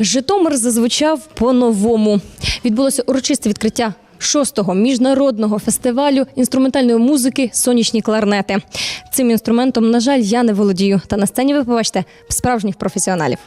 Житомир зазвучав по-новому. Відбулося урочисте відкриття шостого міжнародного фестивалю інструментальної музики Сонячні кларнети. Цим інструментом, на жаль, я не володію. Та на сцені ви побачите справжніх професіоналів.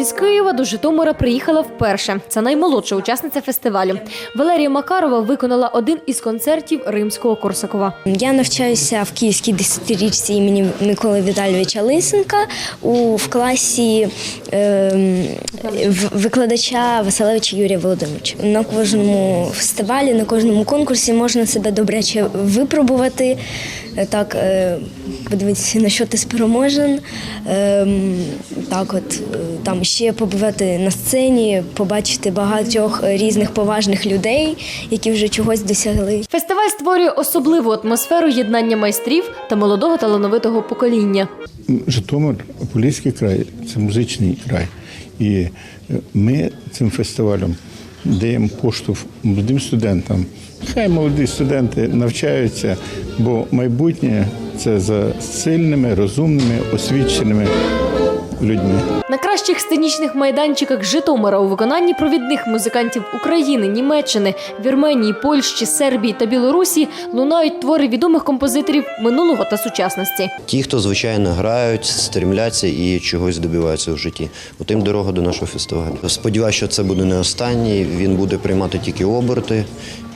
Із Києва до Житомира приїхала вперше. Це наймолодша учасниця фестивалю. Валерія Макарова виконала один із концертів римського Корсакова. Я навчаюся в Київській десятирічці імені Миколи Віталійовича Лисенка у в класі в- викладача Василевича Юрія Володимировича. На кожному фестивалі, на кожному конкурсі можна себе добряче випробувати. Е, Так, е, подивитися, на що ти спроможен. Ем, так, от е, там ще побувати на сцені, побачити багатьох різних поважних людей, які вже чогось досягли. Фестиваль створює особливу атмосферу єднання майстрів та молодого талановитого покоління. Житомир, Поліський край це музичний край. І е, ми цим фестивалем даємо поштовх молодим студентам. Хай молоді студенти навчаються, бо майбутнє це за сильними, розумними, освіченими людьми. На кращих сценічних майданчиках Житомира у виконанні провідних музикантів України, Німеччини, Вірменії, Польщі, Сербії та Білорусі лунають твори відомих композиторів минулого та сучасності. Ті, хто звичайно грають, стремляться і чогось добиваються в житті. От їм дорога до нашого фестивалю. Сподіваюся, що це буде не останній. Він буде приймати тільки оберти.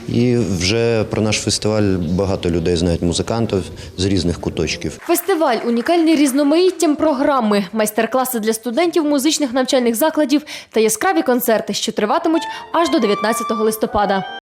І вже про наш фестиваль багато людей знають музикантів з різних куточків. Фестиваль унікальний різноманіттям програми, майстер-класи для студентів музичних навчальних закладів та яскраві концерти, що триватимуть аж до 19 листопада.